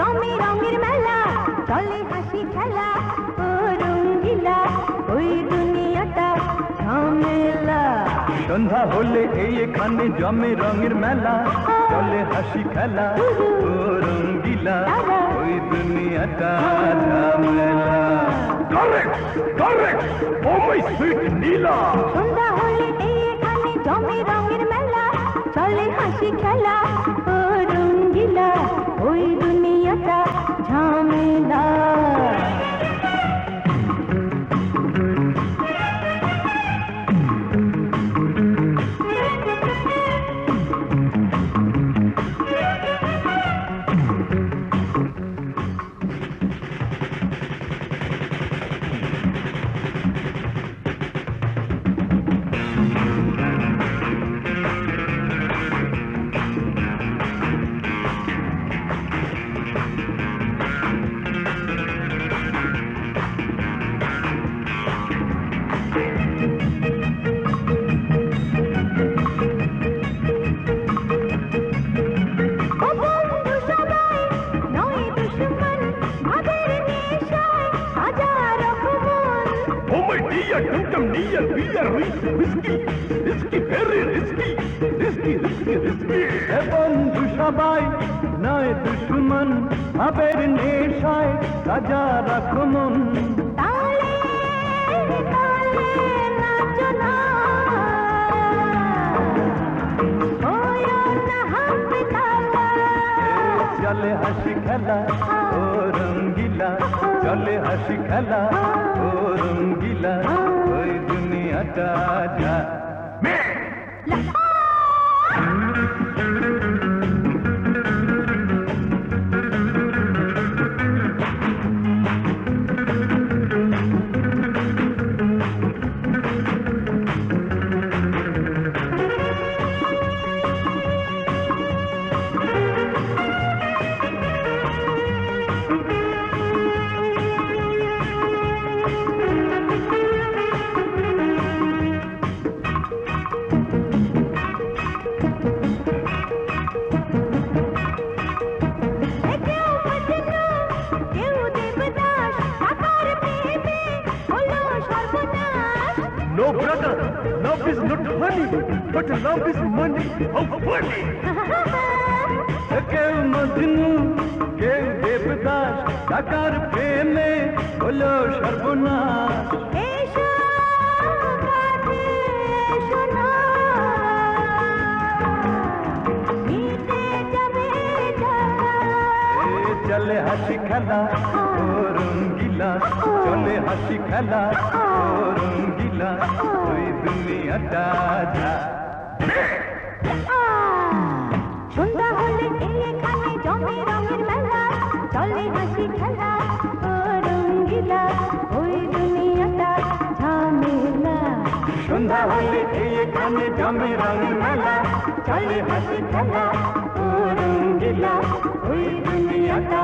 জমে রঙের মেলা চলে হাসি খেলা ও রঙ্গিলা ওই দুনিয়াটা ঝামেলা সন্ধ্যা হলে এই এখানে জমে রঙের মেলা চলে হাসি খেলা ও রঙিলা ওই দুনিয়াটা ঝামেলা Correct! Correct! Oh my sweet সন্ধ্যা হলে এই এখানে জমে রঙের মেলা চলে হাসি খেলা dear, Dum Neil, we are rich, risky, risky, very risky, risky, risky, risky. এ বন্ধু সবাই নয় দুশ্মন ভাবের নেশায় রাজা রাখো মন তালে তালে নাচো না ওয়ো না হাত তালা চলে হাসি খেলা ও রঙ্গিলা চলে হাসি খেলা No brother, love is not funny, but love is money. How funny! কেউ মজনু কেউ দেবদাস টাকার প্রেমে হলো সর্বনাশ চলে হাসি খেলা ও রঙ্গিলা। চলে হাসি খেলা ও রঙ্গিলা। ওই দুনিয়াটা যা। সন্ধ্যা হলে এখানে জমে সন্ধ্যা হলে এই এখানে জমে রঙের মেলা চলে হাসি খেলা ও রঙ্গিলা ওই দুনিয়াটা